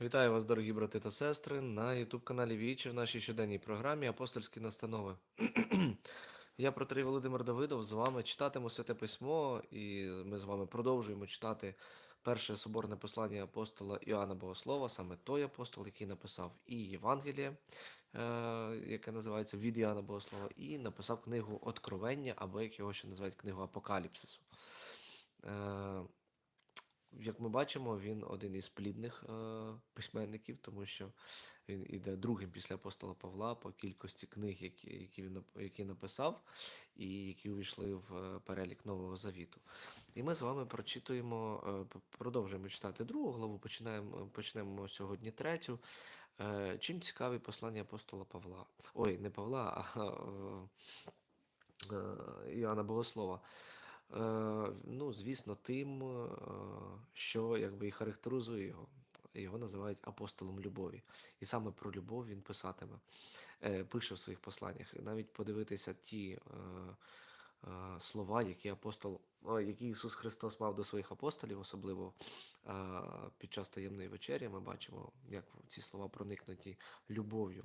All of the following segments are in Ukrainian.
Вітаю вас, дорогі брати та сестри, на YouTube каналі Вічі в нашій щоденній програмі Апостольські настанови. Я протерей Володимир Давидов з вами читатиму Святе Письмо, і ми з вами продовжуємо читати перше соборне послання апостола Іоанна Богослова, саме той апостол, який написав і Євангеліє, е, яке називається від Іоанна Богослова, і написав книгу Откровення, або як його ще називають книгу Апокаліпсису. Е, як ми бачимо, він один із плідних е, письменників, тому що він іде другим після апостола Павла по кількості книг, які, він які написав, і які увійшли в е, перелік Нового Завіту. І ми з вами прочитуємо, продовжуємо читати другу главу, починаємо, почнемо сьогодні третю. Чим цікаві послання апостола Павла? Ой, не Павла, а е, Іоанна Богослова. Е, ну, звісно, тим, е, що якби і характеризує його. Його називають апостолом любові. І саме про любов він писатиме, е, пише в своїх посланнях. Навіть подивитися ті слова, які апостол, які Ісус Христос мав до своїх апостолів, особливо під час таємної вечері, ми бачимо, як ці слова проникнуті любов'ю.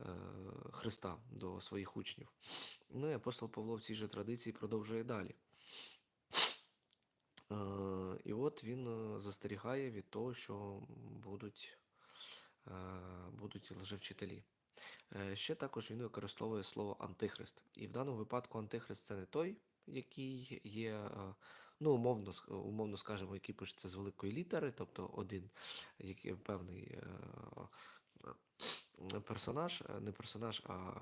Е, Христа до своїх учнів. Ну і апостол Павло в цій же традиції продовжує далі. Е, І от він е, застерігає від того, що будуть, будуть лжевчителі. Ще також він використовує слово антихрист. І в даному випадку антихрист це не той, який є, ну, умовно, умовно скажемо, який пишеться з великої літери, тобто один який, певний персонаж, е, не персонаж, а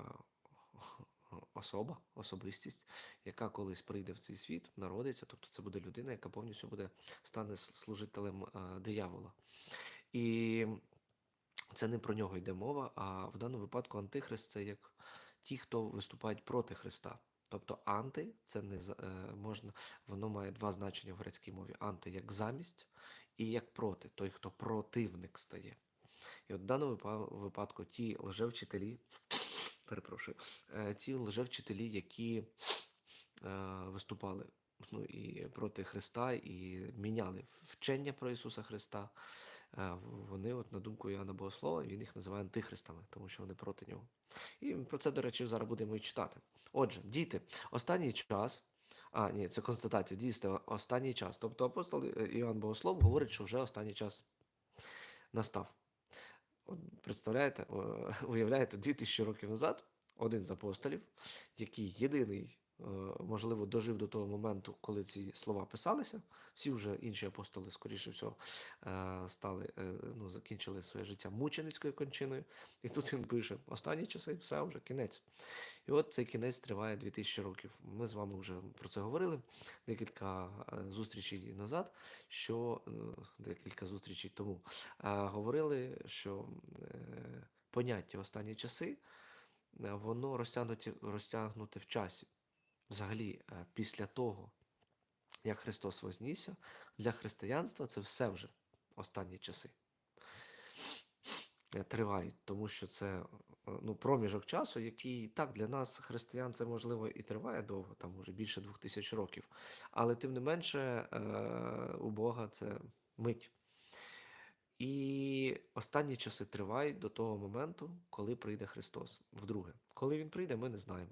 особа, особистість, яка колись прийде в цей світ, народиться, тобто це буде людина, яка повністю буде стане служителем е, диявола. І це не про нього йде мова, а в даному випадку антихрист це як ті, хто виступають проти Христа. Тобто анти це не е, можна, воно має два значення в грецькій мові: анти як замість і як проти, той, хто противник стає. І от в даному випадку ті лжевчителі, перепрошую, е, ті лжевчителі, які е, виступали ну, і проти Христа, і міняли вчення про Ісуса Христа, е, вони, от, на думку Іоанна Богослова, він їх називає антихристами, тому що вони проти нього. І про це, до речі, зараз будемо і читати. Отже, діти, останній час. А, ні, це констатація. Дійсно, останній час. Тобто апостол Іоанн Богослов говорить, що вже останній час настав. Представляєте, о, уявляєте, 2000 років назад один з апостолів, який єдиний, е, можливо, дожив до того моменту, коли ці слова писалися. Всі вже інші апостоли, скоріше всього, е, стали, е, ну, закінчили своє життя мученицькою кончиною. І тут він пише: останні часи, все вже кінець. І от цей кінець триває 2000 років. Ми з вами вже про це говорили декілька е, зустрічей назад, що е, декілька зустрічей тому е, говорили, що е, поняття останні часи е, воно розтягнуте, розтягнуте в часі. Взагалі, е, після того, як Христос вознісся, для християнства це все вже останні часи е, тривають, тому що це е, ну, проміжок часу, який так для нас, християн, це можливо і триває довго, там вже більше двох тисяч років. Але тим не менше, у Бога це мить. І останні часи тривають до того моменту, коли прийде Христос. Вдруге, коли Він прийде, ми не знаємо.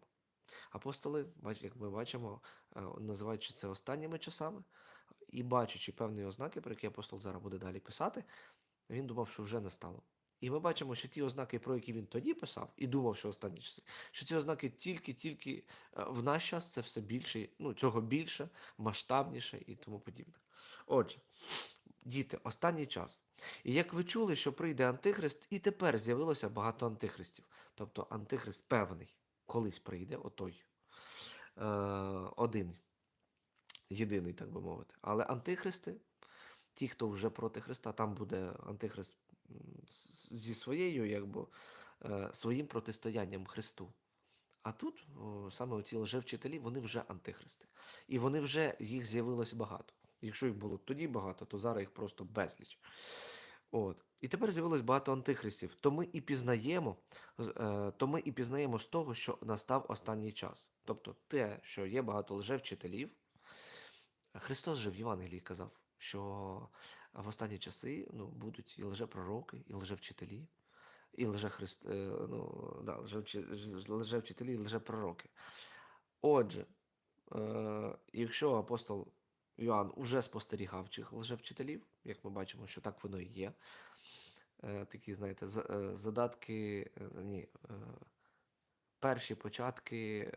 Апостоли, як ми бачимо, е, називаючи це останніми часами, і бачачи певні ознаки, про які апостол зараз буде далі писати, він думав, що вже настало. І ми бачимо, що ті ознаки, про які він тоді писав, і думав, що останні часи, що ці ознаки тільки-тільки е, в наш час це все більше, ну цього більше, масштабніше і тому подібне. Отже, діти, останній час. І як ви чули, що прийде антихрист, і тепер з'явилося багато антихристів. Тобто антихрист певний, колись прийде, отой е, один, єдиний, так би мовити. Але антихристи, ті, хто вже проти Христа, там буде антихрист зі своєю, якби, е, своїм протистоянням Христу. А тут о, саме оці лжевчителі, вони вже антихристи. І вони вже їх з'явилось багато. Якщо їх було тоді багато, то зараз їх просто безліч. От. І тепер з'явилось багато антихристів. То ми і пізнаємо, е, то ми і пізнаємо з того, що настав останній час. Тобто те, що є багато лжевчителів, Христос же в Євангелії казав, що в останні часи ну, будуть і лжепророки, і лжевчителі, і лжехрист, е, ну, да, лжевчи- лжевчителі, і лжепророки. Отже, е, якщо апостол Йоанн уже спостерігав цих лжевчителів, як ми бачимо, що так воно і є, е, такі, знаєте, е, задатки, е, ні, перші початки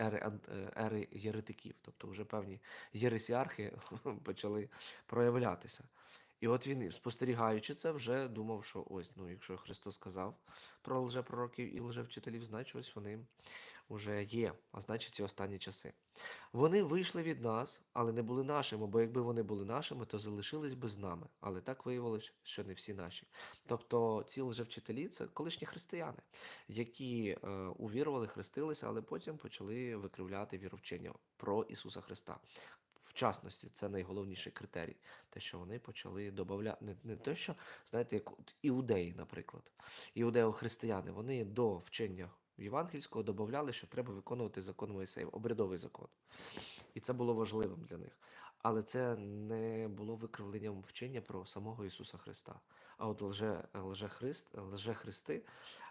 ери, ери єретиків, тобто вже певні єресіархи почали проявлятися. І от він, спостерігаючи це, вже думав, що ось, ну, якщо Христос сказав про лжепророків і лжевчителів, значить ось вони вже є, а значить, ці останні часи. Вони вийшли від нас, але не були нашими, бо якби вони були нашими, то залишились би з нами. Але так виявилось, що не всі наші. Тобто ці лжевчителі це колишні християни, які е, увірували, хрестилися, але потім почали викривляти віровчення про Ісуса Христа. В частності, це найголовніший критерій, те, що вони почали додавати, не, не те, що, знаєте, як іудеї, наприклад, іудео-християни, вони до вчення євангельського додавали, що треба виконувати закон Моїсеєв, обрядовий закон. І це було важливим для них. Але це не було викривленням вчення про самого Ісуса Христа. А от лже, лжехрист, лжехристи,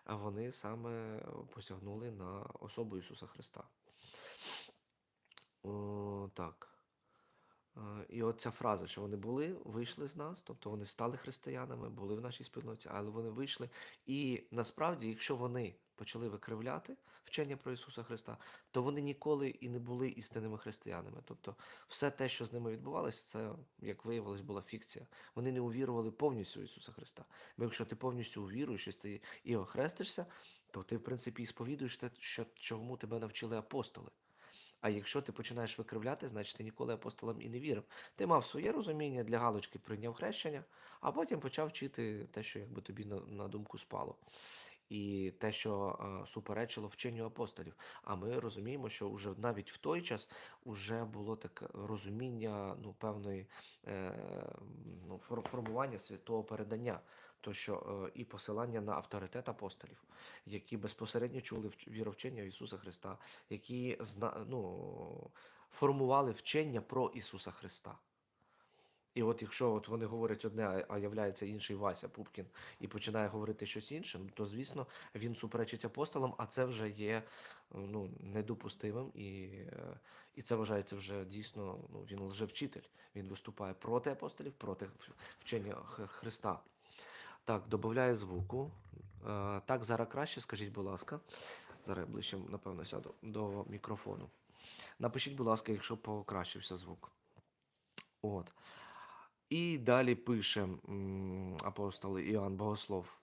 вони саме посягнули на особу Ісуса Христа. О, так. Е, І от ця фраза, що вони були, вийшли з нас, тобто вони стали християнами, були в нашій спільноті, але вони вийшли. І насправді, якщо вони почали викривляти вчення про Ісуса Христа, то вони ніколи і не були істинними християнами. Тобто, все те, що з ними відбувалося, це, як виявилось, була фікція. Вони не увірували повністю в Ісуса Христа. Бо якщо ти повністю увіруєш ти і охрестишся, то ти, в принципі, і сповідуєш те, що, чому тебе навчили апостоли. А якщо ти починаєш викривляти, значить ти ніколи апостолам і не вірив. Ти мав своє розуміння для галочки, прийняв хрещення, а потім почав вчити те, що якби тобі на, на думку спало. І те, що е, суперечило вченню апостолів. А ми розуміємо, що вже навіть в той час вже було таке розуміння ну, певної е, ну, формування святого передання, то що е, і посилання на авторитет апостолів, які безпосередньо чули вч- віровчення Ісуса Христа, які ну, формували вчення про Ісуса Христа. І от якщо от вони говорять одне, а- являється інший Вася Пупкін і починає говорити щось інше, ну, то звісно він суперечить апостолам, а це вже є ну, недопустимим, і, е, і це вважається вже дійсно. Ну, він лжевчитель. Він виступає проти апостолів, проти вчення Христа. Так, додаю звуку. Е, Так, зараз краще, скажіть, будь ласка. Зараз я ближче, напевно, сяду до мікрофону. Напишіть, будь ласка, якщо покращився звук. От. І далі пише апостол Іоанн Богослов.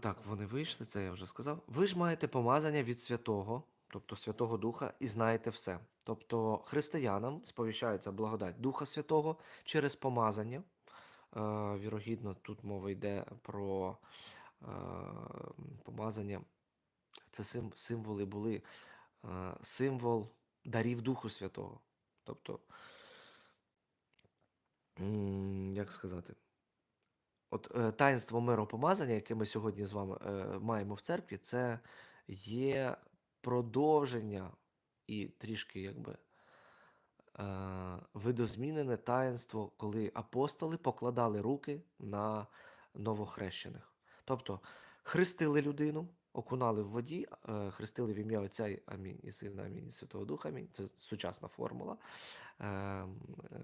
Так, вони вийшли, це я вже сказав. Ви ж маєте помазання від святого, тобто Святого Духа, і знаєте все. Тобто християнам сповіщається благодать Духа Святого через помазання. Е, Вірогідно, тут мова йде про е, помазання. Це символи були е, символ дарів Духу Святого. Тобто, як сказати, от е, таїнство миропомазання, яке ми сьогодні з вами е, маємо в церкві, це є продовження і трішки якби е, видозмінене таїнство, коли апостоли покладали руки на новохрещених. Тобто хрестили людину, окунали в воді, е, хрестили в ім'я Отця Амінь і Сина Амінь і Святого Духа Амінь. Це сучасна формула. Е,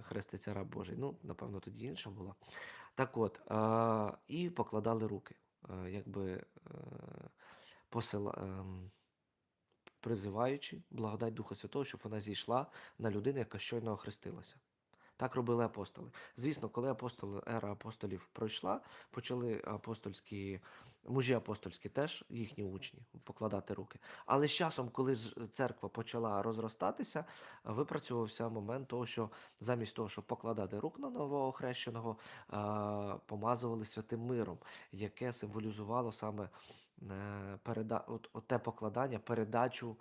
Хреститься раб Божий. Ну, напевно, тоді інша була. Так от, е, і покладали руки, е, якби посила, ем, призиваючи благодать Духа Святого, щоб вона зійшла на людину, яка щойно охрестилася. Так робили апостоли. Звісно, коли апостоли, ера апостолів пройшла, почали апостольські, мужі апостольські теж їхні учні покладати руки. Але з часом, коли церква почала розростатися, випрацьовувався момент того, що замість того, щоб покладати рук на нового хрещеного, помазували святим миром, яке символізувало саме е, переда... от, от те покладання, передачу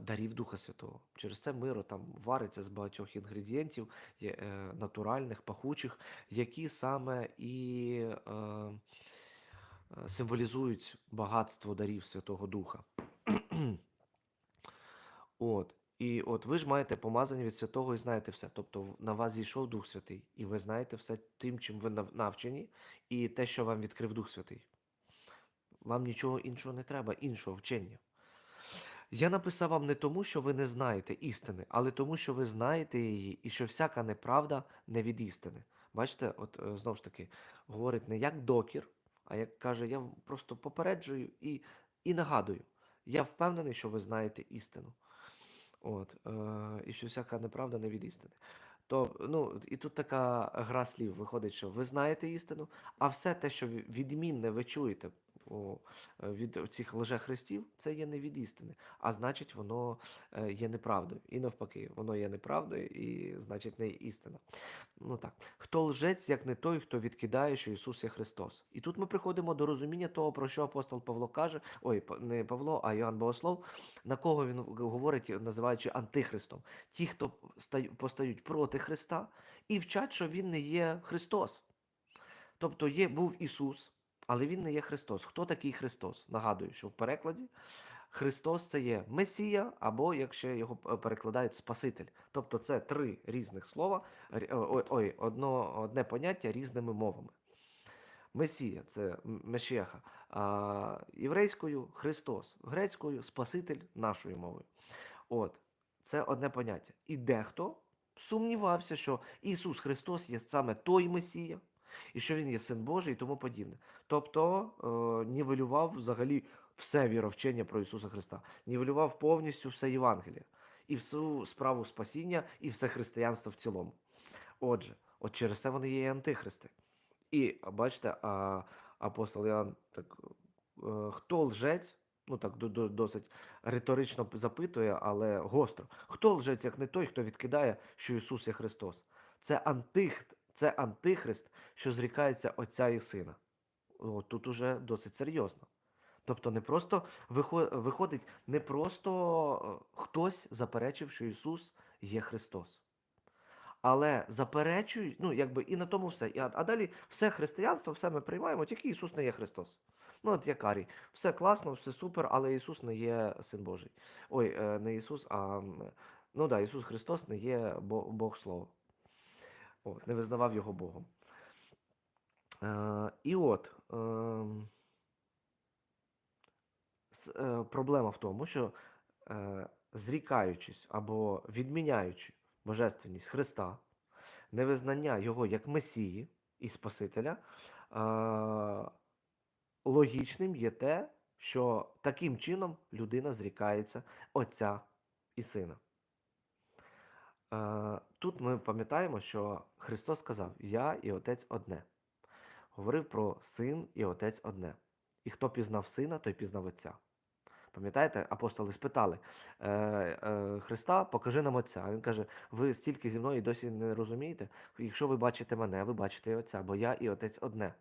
дарів Духа Святого. Через це миро там вариться з багатьох інгредієнтів е, натуральних, пахучих, які саме і е, е, символізують багатство дарів Святого Духа. От. І от ви ж маєте помазання від святого і знаєте все. Тобто на вас зійшов Дух Святий, і ви знаєте все тим, чим ви навчені, і те, що вам відкрив Дух Святий. Вам нічого іншого не треба, іншого вчення. Я написав вам не тому, що ви не знаєте істини, але тому, що ви знаєте її, і що всяка неправда не від істини. Бачите, от е, знову ж таки, говорить не як докір, а як каже, я просто попереджую і, і нагадую. Я впевнений, що ви знаєте істину. От, е, і що всяка неправда не від істини. То, ну, і тут така гра слів виходить, що ви знаєте істину, а все те, що відмінне ви чуєте о, е, від цих лжехристів, це є не від істини, а значить, воно е, є неправдою. І навпаки, воно є неправдою, і значить не істина. Ну так, хто лжець, як не той, хто відкидає, що Ісус є Христос. І тут ми приходимо до розуміння того, про що апостол Павло каже, ой, не Павло, а Йоанн Богослов, на кого він говорить, називаючи антихристом. Ті, хто постають проти Христа і вчать, що він не є Христос. Тобто є, був Ісус, але він не є Христос. Хто такий Христос? Нагадую, що в перекладі Христос це є Месія, або якщо його перекладають Спаситель. Тобто це три різних слова, ой, ой, одно, одне поняття різними мовами. Месія це Мешеха, а єврейською Христос, грецькою Спаситель нашою мовою. От, це одне поняття. І дехто сумнівався, що Ісус Христос є саме той Месія, і що Він є Син Божий і тому подібне. Тобто е, нівелював взагалі все віровчення про Ісуса Христа, нівелював повністю все Євангеліє, і всю справу спасіння, і все християнство в цілому. Отже, от через це вони є і антихристи. І бачите, а, апостол Іоанн так, е, хто лжець, ну так до- до- досить риторично запитує, але гостро. Хто лжець, як не той, хто відкидає, що Ісус є Христос? Це антих, це антихрист, що зрікається Отця і Сина. О, тут уже досить серйозно. Тобто не просто виходить, не просто е, хтось заперечив, що Ісус є Христос. Але заперечують, ну якби і на тому все. А, а далі все християнство, все ми приймаємо, тільки Ісус не є Христос. Ну, от як Арій. Все класно, все супер, але Ісус не є Син Божий. Ой, е, не Ісус, а ну да, Ісус Христос не є Бог Слово. О, не визнавав його Богом. Е, і от ем, е, проблема в тому, що е, зрікаючись або відміняючи божественність Христа, невизнання Його як Месії і Спасителя, е, логічним є те, що таким чином людина зрікається Отця і Сина. Е, Тут ми пам'ятаємо, що Христос сказав: Я і Отець одне. Говорив про син і Отець одне. І хто пізнав сина, той пізнав Отця. Пам'ятаєте, апостоли спитали е, е, Христа, покажи нам Отця. А Він каже: ви стільки зі мною і досі не розумієте? Якщо ви бачите мене, ви бачите і Отця, бо я і Отець одне.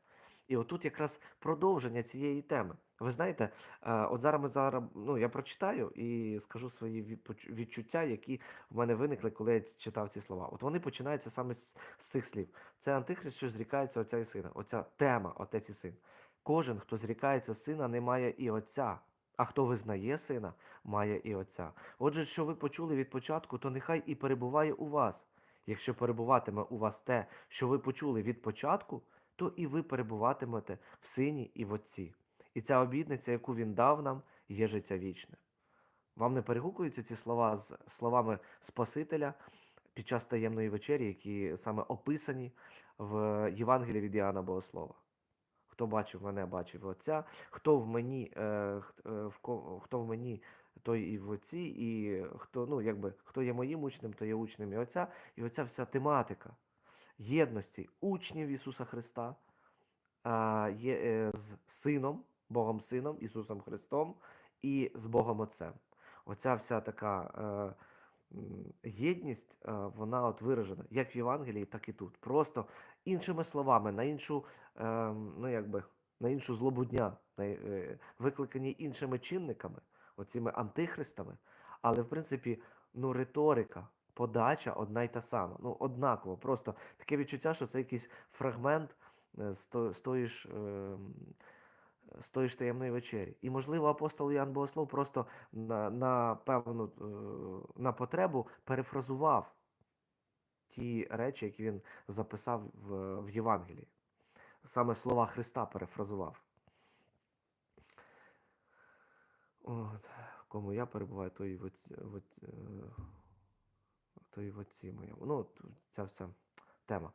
І отут якраз продовження цієї теми. Ви знаєте, е, от зараз ми зараз, ну я прочитаю і скажу свої відчуття, які в мене виникли, коли я читав ці слова. От вони починаються саме з, з цих слів. Це антихрист, що зрікається отця і сина. Оця тема отець і син. Кожен, хто зрікається сина, не має і отця. А хто визнає сина, має і отця. Отже, що ви почули від початку, то нехай і перебуває у вас. Якщо перебуватиме у вас те, що ви почули від початку, то і ви перебуватимете в сині і в отці. І ця обітниця, яку він дав нам, є життя вічне. Вам не перегукуються ці слова з словами Спасителя під час таємної вечері, які саме описані в Євангелії від Іоанна Богослова. Хто бачив мене, бачив Отця, хто в мені, е, е, хто в мені, той і в Отці, і хто, ну, якби, хто є моїм учнем, то є учнем і Отця. І оця вся тематика єдності учнів Ісуса Христа а, є е, з Сином, Богом Сином, Ісусом Христом і з Богом Отцем. Оця вся така е, єдність, е, вона от виражена як в Євангелії, так і тут. Просто іншими словами, на іншу, е, ну якби, на іншу злобу дня, е, викликані іншими чинниками, оціми антихристами, але в принципі, ну, риторика. Подача одна й та сама, ну однаково. Просто таке відчуття, що це якийсь фрагмент е, з тої ж е, з тої ж таємної вечері. І, можливо, апостол Ян Богослов просто на, на певну е, на потребу перефразував ті речі, які він записав в, в Євангелії. Саме слова Христа перефразував. От, в кому я перебуваю, то і в отці, в отці, е, в отці моєму. Ну, ця вся тема.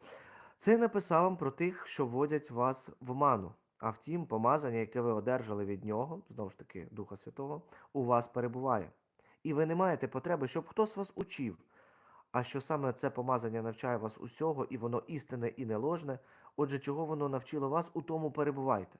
Це я написав вам про тих, що вводять вас в ману. А втім, помазання, яке ви одержали від нього, знову ж таки, Духа Святого, у вас перебуває. І ви не маєте потреби, щоб хтось вас учив. А що саме це помазання навчає вас усього, і воно істинне і не ложне, отже, чого воно навчило вас, у тому перебувайте.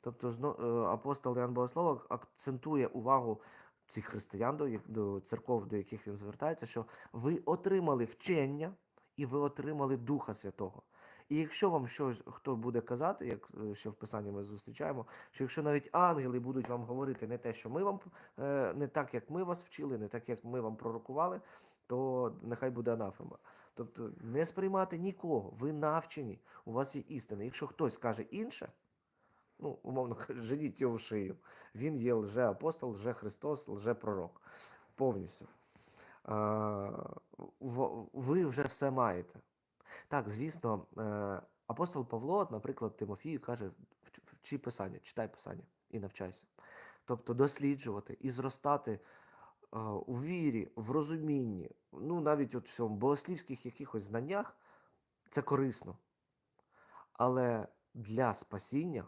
Тобто е, апостол Ян Богослов акцентує увагу цих християн, до церков, до яких він звертається, що ви отримали вчення і ви отримали Духа Святого. І якщо вам щось хто буде казати, як е, що в Писанні ми зустрічаємо, що якщо навіть ангели будуть вам говорити не те, що ми вам е, не так, як ми вас вчили, не так, як ми вам пророкували, то нехай буде анафема. Тобто не сприймати нікого, ви навчені, у вас є істина. Якщо хтось каже інше, ну, умовно кажучи, женіть його в шию. Він є лже-апостол, лже-Христос, лже-пророк. Повністю. Ви вже все маєте. Так, звісно, е, апостол Павло, наприклад, Тимофію каже: «Вч- вчи писання, читай писання і навчайся. Тобто досліджувати і зростати е, у вірі, в розумінні, ну навіть от в цьому богослівських якихось знаннях, це корисно. Але для спасіння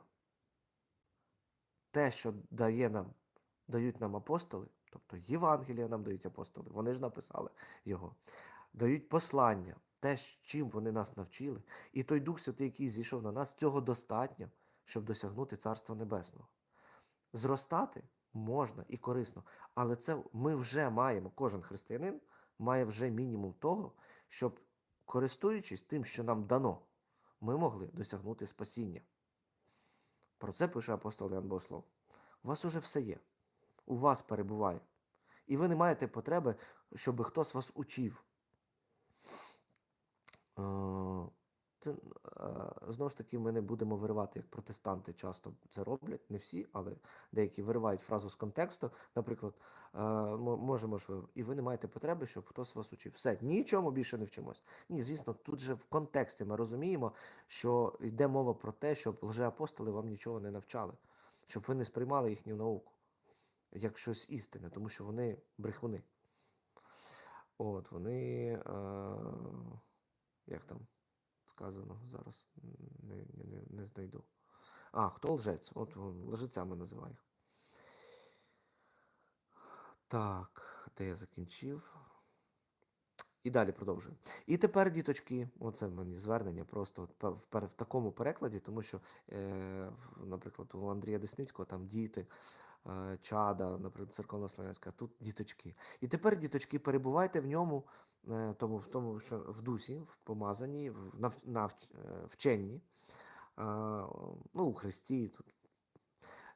те, що дає нам, дають нам апостоли, тобто Євангелія нам дають апостоли, вони ж написали його, дають послання, те, чим вони нас навчили, і той Дух Святий, який зійшов на нас, цього достатньо, щоб досягнути Царства Небесного. Зростати можна і корисно, але це ми вже маємо, кожен християнин має вже мінімум того, щоб, користуючись тим, що нам дано, ми могли досягнути спасіння. Про це пише апостол Ян Богослов. У вас уже все є, у вас перебуває. І ви не маєте потреби, щоб хтось вас учив. Це, знову ж таки, ми не будемо виривати, як протестанти часто це роблять, не всі, але деякі виривають фразу з контексту. Наприклад, можемо ж і ви не маєте потреби, щоб хтось вас учив. Все, нічому більше не вчимось. Ні, звісно, тут же в контексті ми розуміємо, що йде мова про те, щоб лжеапостоли вам нічого не навчали, щоб ви не сприймали їхню науку як щось істинне, тому що вони брехуни. От, вони. Е, як там сказано зараз? Не, не, не, знайду. А, хто лжець? От лжецями називає. Так, де я закінчив? І далі продовжую. І тепер, діточки, оце мені звернення просто в, такому перекладі, тому що, е, наприклад, у Андрія Десницького там діти, чада, наприклад, церковнослов'янська, тут діточки. І тепер, діточки, перебувайте в ньому, е, тому, в тому, що в дусі, в помазанні, в нав, навч, е, вченні, е, ну, у Христі, тут.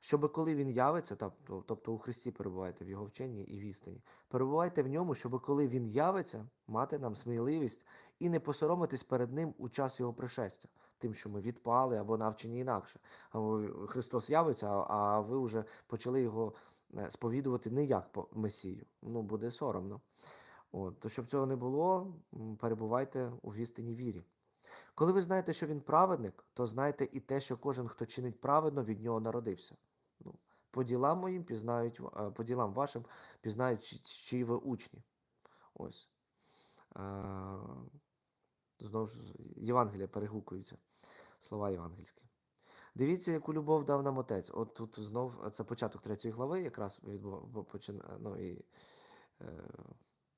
Щоб коли він явиться, тобто, тобто у Христі перебувайте в його вченні і в істині, перебувайте в ньому, щоб коли він явиться, мати нам сміливість і не посоромитись перед ним у час його пришестя, тим, що ми відпали або навчені інакше. Або Христос явиться, а- ви вже почали його е, сповідувати не як Месію. Ну, буде соромно. От, то щоб цього не було, перебувайте у істинній вірі. Коли ви знаєте, що він праведник, то знайте і те, що кожен, хто чинить праведно, від нього народився. Ну, по ділам моїм пізнають, е, по ділам вашим пізнають, чи- чиї ви учні. Ось. Е, Знову ж Євангелія перегукується, слова євангельські. Дивіться, яку любов дав нам отець. От тут знов е, це початок третьої глави, якраз відбув, почин, ну, і, е,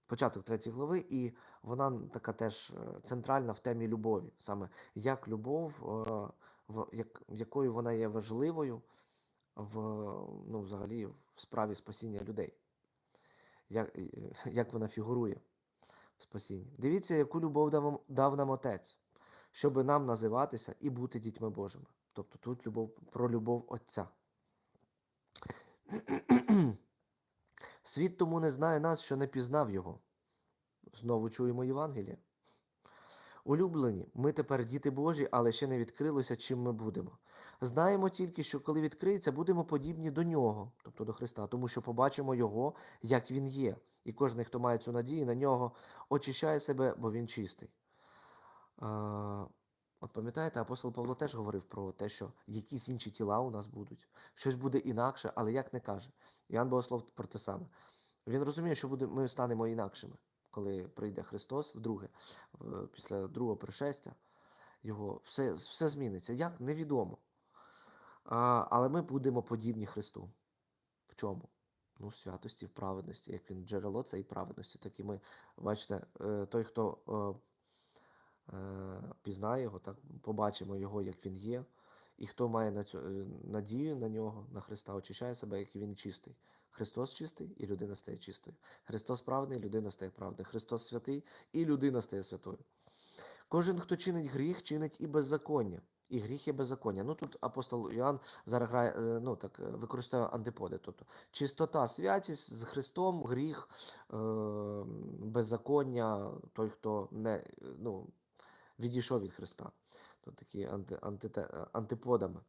початок третьої глави, і вона така теж е, центральна в темі любові. Саме як любов, е, в, як, якою вона є важливою в, ну, взагалі, в справі спасіння людей. Як, е, як вона фігурує спасінні. Дивіться, яку любов дав, нам Отець, щоб нам називатися і бути дітьми Божими. Тобто тут любов про любов Отця. Світ тому не знає нас, що не пізнав його. Знову чуємо Євангеліє. Улюблені, ми тепер діти Божі, але ще не відкрилося, чим ми будемо. Знаємо тільки, що коли відкриється, будемо подібні до нього, тобто до Христа, тому що побачимо Його, як Він є. І кожен, хто має цю надію на нього, очищає себе, бо він чистий. А, От пам'ятаєте, апостол Павло теж говорив про те, що якісь інші тіла у нас будуть, щось буде інакше, але як не каже. Іоанн Богослов про те саме. Він розуміє, що буде, ми станемо інакшими, коли прийде Христос вдруге, після другого пришестя. Його все, все зміниться. Як? Невідомо. А, але ми будемо подібні Христу. В чому? Ну, в святості, в праведності. Як він джерело цієї праведності, так і ми, бачите, е, той, хто е, е, пізнає його, так, побачимо його, як він є. І хто має на цю, надію на нього, на Христа, очищає себе, як він чистий. Христос чистий, і людина стає чистою. Христос праведний, людина стає праведною. Христос святий, і людина стає святою. Кожен, хто чинить гріх, чинить і беззаконня. І гріх є беззаконня. Ну тут апостол Іоанн зараз грає, е, ну так е, використовує антиподи. Тобто чистота, святість з Христом, гріх, е, беззаконня, той, хто не ну, відійшов від Христа. То такі анти, антите- антиподами.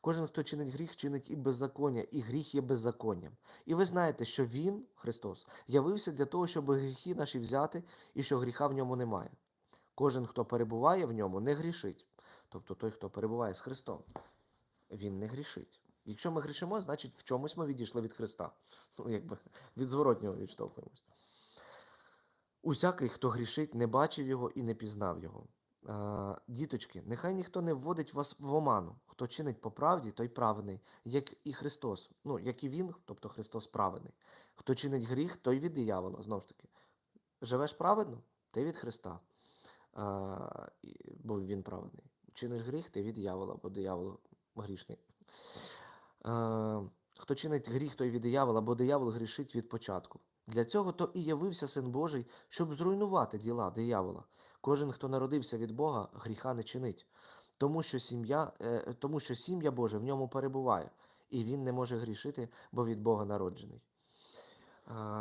Кожен, хто чинить гріх, чинить і беззаконня, і гріх є беззаконням. І ви знаєте, що Він, Христос, явився для того, щоб гріхи наші взяти, і що гріха в ньому немає. Кожен, хто перебуває в ньому, не грішить. Тобто той, хто перебуває з Христом, він не грішить. Якщо ми грішимо, значить в чомусь ми відійшли від Христа. Ну, якби від зворотнього відштовхуємось. Усякий, хто грішить, не бачив його і не пізнав його. Діточки, нехай ніхто не вводить вас в оману. Хто чинить по правді, той праведний, як і Христос. Ну, як і Він, тобто Христос праведний. Хто чинить гріх, той від диявола. Знову ж таки, живеш праведно, ти від Христа, а, бо Він праведний. Чиниш гріх, ти від диявола, бо диявол грішний. А, хто чинить гріх, той від диявола, бо диявол грішить від початку. Для цього то і явився Син Божий, щоб зруйнувати діла диявола. Кожен, хто народився від Бога, гріха не чинить, тому що сім'я, е, тому що сім'я Божа в ньому перебуває, і він не може грішити, бо від Бога народжений.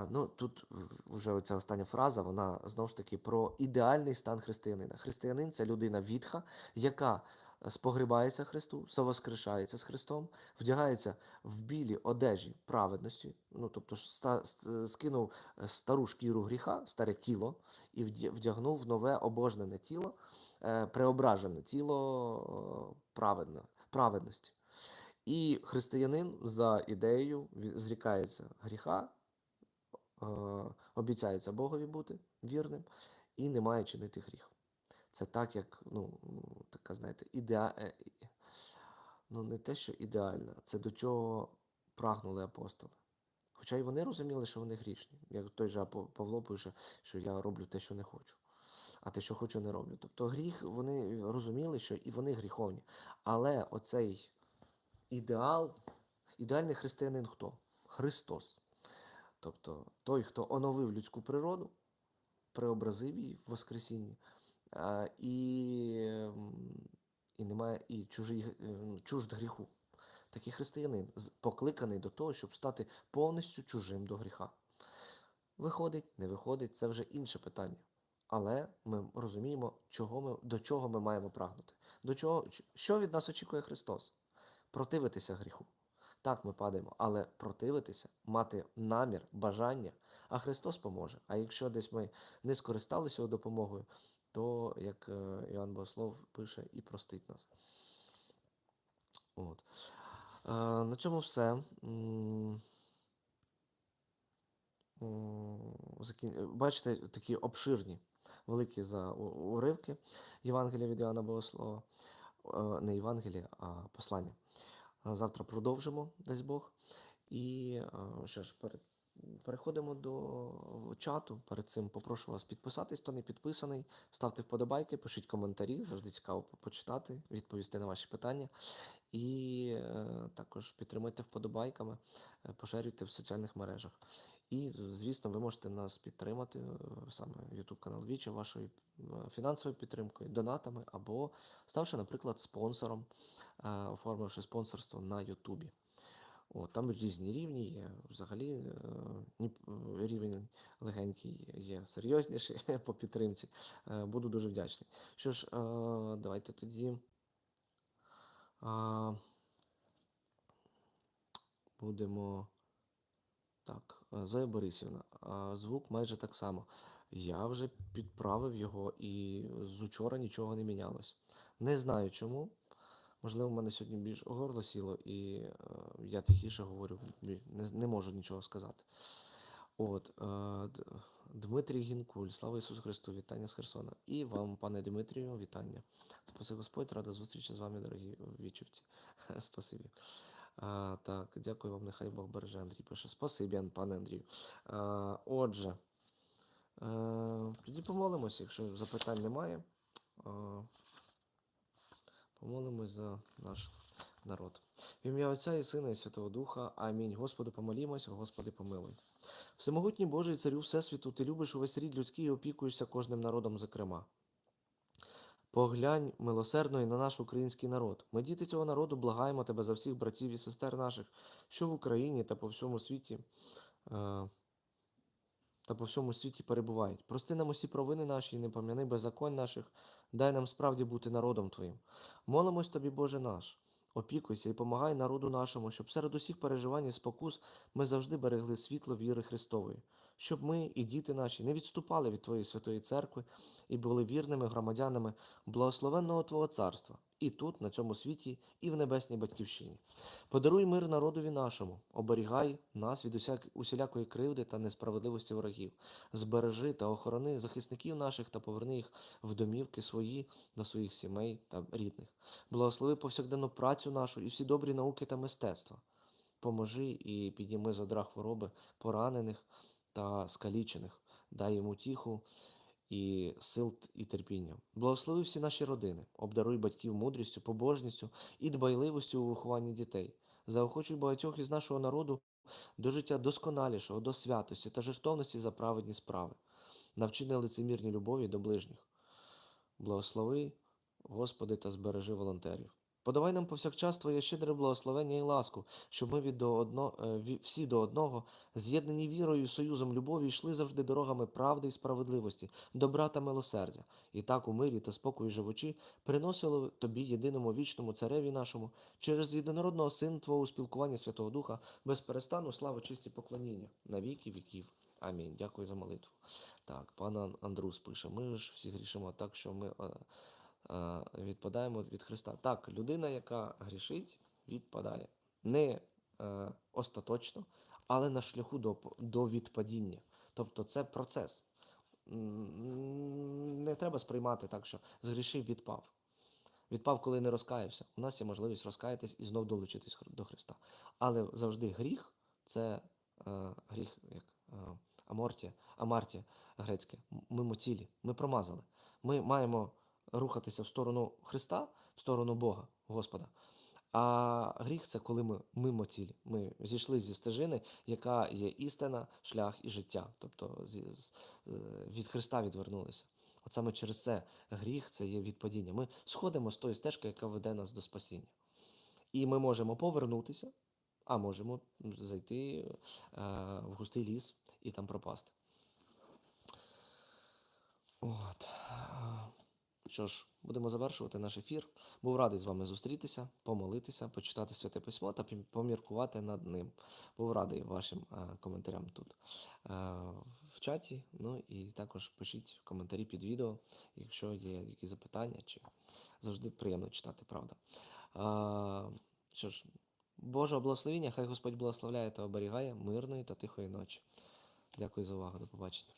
Ну, тут вже оця остання фраза, вона знову ж таки про ідеальний стан християнина. Християнин це людина відха, яка спогрібається Христу, совоскрешається з Христом, вдягається в білі одежі праведності, ну тобто ста, скинув е, стару шкіру гріха, старе тіло, і вдягнув нове обожнене тіло, е, преображене тіло е, праведно, праведності. І християнин за ідеєю зрікається гріха, обіцяється Богові бути вірним і не має чинити гріх. Це так, як, ну, така, знаєте, ідеа... е, ну, не те, що ідеально, це до чого прагнули апостоли. Хоча й вони розуміли, що вони грішні. Як той же Павло пише, що я роблю те, що не хочу, а те, що хочу, не роблю. Тобто гріх вони розуміли, що і вони гріховні. Але оцей ідеал, ідеальний християнин хто? Христос. Тобто той, хто оновив людську природу, преобразив її в Воскресінні, і, і немає і чужий, е, чужд гріху. Такий християнин покликаний до того, щоб стати повністю чужим до гріха. Виходить, не виходить, це вже інше питання. Але ми розуміємо, чого ми, до чого ми маємо прагнути. До чого, що від нас очікує Христос? Противитися гріху. Так, ми падаємо, але противитися, мати намір, бажання, а Христос поможе. А якщо десь ми не скористалися його допомогою, то, як е, Іоанн Богослов пише, і простить нас. От. Е, на цьому все. Бачите, такі обширні, великі за уривки Євангелія від Іоанна Богослова. Е, Не Євангелія, а послання. Завтра продовжимо, дасть Бог. І що ж, перед, переходимо до чату. Перед цим попрошу вас підписатись, хто не підписаний. Ставте вподобайки, пишіть коментарі, завжди цікаво почитати, відповісти на ваші питання. І е, також підтримуйте вподобайками, е, поширюйте в соціальних мережах. І, звісно, ви можете нас підтримати, е, саме YouTube канал Віча, вашою е, фінансовою підтримкою, донатами або ставши, наприклад, спонсором, е, оформивши спонсорство на Ютубі. О, там різні рівні є. Взагалі е, е, рівень легенький є серйозніший по підтримці. Е, Буду дуже вдячний. Що ж, давайте тоді. Будемо. Так, Зоя Борисівна, звук майже так само. Я вже підправив його і з учора нічого не мінялось. Не знаю чому. Можливо, в мене сьогодні більш горло сіло, і е, я тихіше говорю, не, не можу нічого сказати. От, е, Дмитрій Гінкуль, слава Ісусу Христу, вітання з Херсона. І вам, пане Дмитрію, вітання. Спаси Господь, рада зустрічі з вами, дорогі вічівці. Спасибі. А, так, дякую вам, нехай Бог береже Андрій пише. Спасибі, пане Андрію. А, отже, е, тоді помолимося, якщо запитань немає. А, помолимось за наш народ. В ім'я Отця і Сина і Святого Духа. Амінь. Господи, помолімось, Господи, помилуй. Всемогутній Божий царю Всесвіту, ти любиш увесь рід людський і опікуєшся кожним народом, зокрема. Поглянь милосердно і на наш український народ. Ми, діти цього народу, благаємо тебе за всіх братів і сестер наших, що в Україні та по всьому світі. е, Та по всьому світі перебувають. Прости нам усі провини наші і не пам'яни беззаконь наших, дай нам справді бути народом Твоїм. Молимось тобі, Боже наш, опікуйся і помагай народу нашому, щоб серед усіх переживань і спокус ми завжди берегли світло віри Христової, щоб ми і діти наші не відступали від Твоєї святої церкви і були вірними громадянами благословенного Твого царства, і тут, на цьому світі, і в небесній батьківщині. Подаруй мир народові нашому, оберігай нас від усілякої кривди та несправедливості ворогів, збережи та охорони захисників наших та поверни їх в домівки свої до своїх сімей та рідних. Благослови повсякденну працю нашу і всі добрі науки та мистецтва. Поможи і підніми з одра хвороби поранених та скалічених, дай їм утіху і сил і терпіння. Благослови всі наші родини, обдаруй батьків мудрістю, побожністю і дбайливостю у вихованні дітей. Заохочуй багатьох із нашого народу до життя досконалішого, до святості та жертовності за праведні справи. Навчи нелицемірній любові до ближніх. Благослови, Господи, та збережи волонтерів. Подавай нам повсякчас Твоє щедре благословення і ласку, щоб ми від до одно, е, всі до одного, з'єднані вірою союзом любові, йшли завжди дорогами правди і справедливості, добра та милосердя, і так у мирі та спокої живучи, приносили Тобі, єдиному вічному цареві нашому, через єдинородного Сина Твого спілкування Святого Духа, без перестану славу, чисті поклоніння на віки віків. Амінь. Дякую за молитву. Так, пан Андрус пише: ми ж всі грішимо так, що ми е, відпадаємо від Христа. Так, людина, яка грішить, відпадає. Не е, остаточно, але на шляху до, до відпадіння. Тобто це процес. Не треба сприймати так, що згрішив, відпав. Відпав, коли не розкаявся. У нас є можливість розкаятись і знов долучитись до Христа. Але завжди гріх це е, гріх, як е, амортія, амартія грецьке, м- мимо цілі. Ми промазали. Ми маємо рухатися в сторону Христа, в сторону Бога, Господа. А гріх це коли ми мимо цілі. Ми зійшли зі стежини, яка є істина, шлях і життя. Тобто е, від Христа відвернулися. От саме через це гріх це є відпадіння. Ми сходимо з тої стежки, яка веде нас до спасіння. І ми можемо повернутися, а можемо зайти е, в густий ліс і там пропасти. От. Що ж, будемо завершувати наш ефір. Був радий з вами зустрітися, помолитися, почитати святе письмо та поміркувати над ним. Був радий вашим е, коментарям тут е, в чаті. Ну і також пишіть коментарі під відео, якщо є якісь запитання, чи завжди приємно читати, правда. Е, що ж, Божого благословіння, хай Господь благословляє та оберігає мирної та тихої ночі. Дякую за увагу, до побачення.